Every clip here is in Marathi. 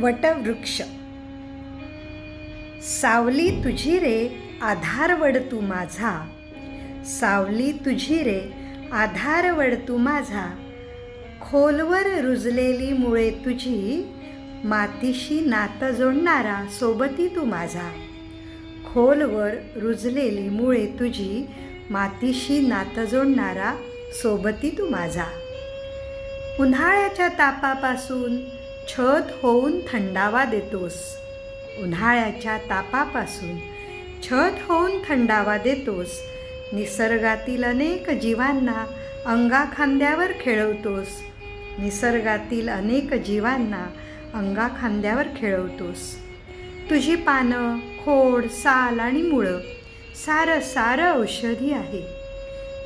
वटवृक्ष. सावली तुझी रे आधारवड तू माझा. सावली तुझी रे आधारवड तू माझा. खोलवर रुजलेली मुळे तुझी मातीशी नातं जोडणारा सोबती तू माझा. खोलवर रुजलेली मुळे तुझी मातीशी नातं जोडणारा सोबती तू माझा. उन्हाळ्याच्या तापापासून छत होऊन थंडावा देतोस. उन्हाळ्याच्या तापापासून छत होऊन थंडावा देतोस. निसर्गातील अनेक जीवांना अंगाखांद्यावर खेळवतोस. निसर्गातील अनेक जीवांना अंगाखांद्यावर खेळवतोस. तुझी पानं खोड साल आणि मुळं सारं सारं औषधी आहे.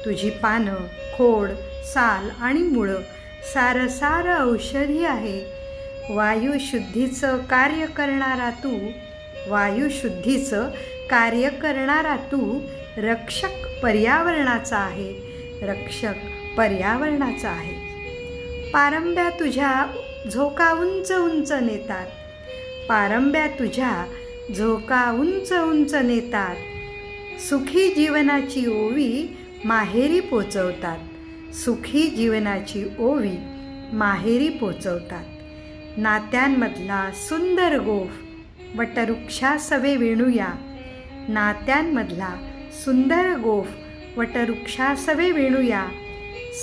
तुझी पानं खोड साल आणि मुळं सारं सारं औषधी आहे. वायुशुद्धीचं कार्य करणारा तू वायुशुद्धीचं कार्य करणारा तू रक्षक पर्यावरणाचा आहे रक्षक पर्यावरणाचा आहे. पारंब्या तुझ्या झोका उंच उंच नेतात. पारंब्या तुझ्या झोका उंच उंच नेतात. सुखी जीवनाची ओवी माहेरी पोचवतात. सुखी जीवनाची ओवी माहेरी पोचवतात. नात्यांमधला सुंदर गोफ वटरुक्षासवे विणूया. नात्यांमधला सुंदर गोफ वटरुक्षासवे विणूया.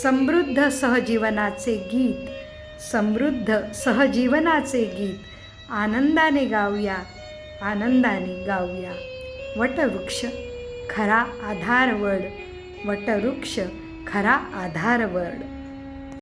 समृद्ध सहजीवनाचे गीत समृद्ध सहजीवनाचे गीत आनंदाने गाऊया आनंदाने गाऊया. वटवृक्ष खरा आधारवड वटवृक्ष खरा आधारवड.